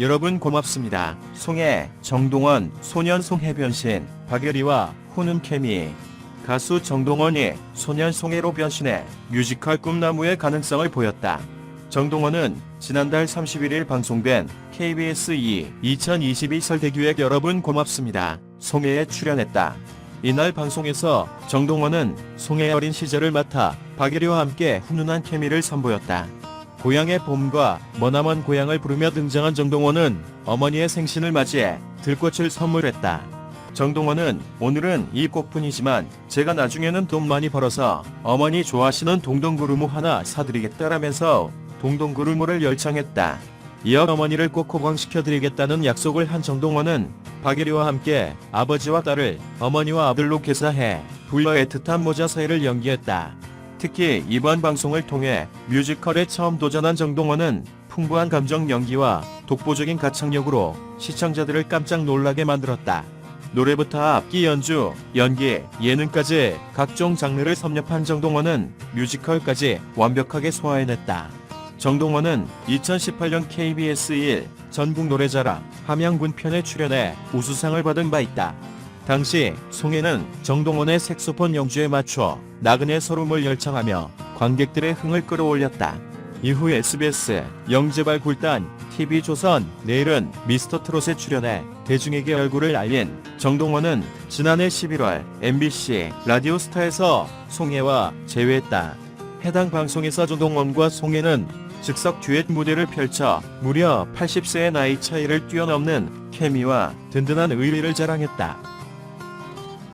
여러분 고맙습니다. 송혜, 정동원, 소년 송혜 변신, 박예리와 훈훈 케미. 가수 정동원이 소년 송혜로 변신해 뮤지컬 꿈나무의 가능성을 보였다. 정동원은 지난달 31일 방송된 KBS 2 2022 설대기획 여러분 고맙습니다. 송혜에 출연했다. 이날 방송에서 정동원은 송혜의 어린 시절을 맡아 박예리와 함께 훈훈한 케미를 선보였다. 고향의 봄과 머나먼 고향을 부르며 등장한 정동원은 어머니의 생신을 맞이해 들꽃을 선물했다. 정동원은 오늘은 이 꽃뿐이지만 제가 나중에는 돈 많이 벌어서 어머니 좋아하시는 동동구루무 하나 사드리겠다라면서 동동구루무를 열창했다. 이어 어머니를 꼭 호강시켜드리겠다는 약속을 한 정동원은 박예리와 함께 아버지와 딸을 어머니와 아들로 개사해 불러 애틋한 모자 사이를 연기했다. 특히 이번 방송을 통해 뮤지컬에 처음 도전한 정동원은 풍부한 감정 연기와 독보적인 가창력으로 시청자들을 깜짝 놀라게 만들었다. 노래부터 악기 연주, 연기, 예능까지 각종 장르를 섭렵한 정동원은 뮤지컬까지 완벽하게 소화해냈다. 정동원은 2018년 KBS 1 전국 노래자랑 함양군 편에 출연해 우수상을 받은 바 있다. 당시 송혜는 정동원의 색소폰 연주에 맞춰 나그네 서름을 열창하며 관객들의 흥을 끌어올렸다. 이후 SBS, 영재발 굴단, TV조선, 내일은 미스터 트롯에 출연해 대중에게 얼굴을 알린 정동원은 지난해 11월 MBC 라디오스타에서 송혜와 재회했다. 해당 방송에서 정동원과 송혜는 즉석 듀엣 무대를 펼쳐 무려 80세의 나이 차이를 뛰어넘는 케미와 든든한 의리를 자랑했다.